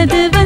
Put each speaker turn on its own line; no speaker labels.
Merdiven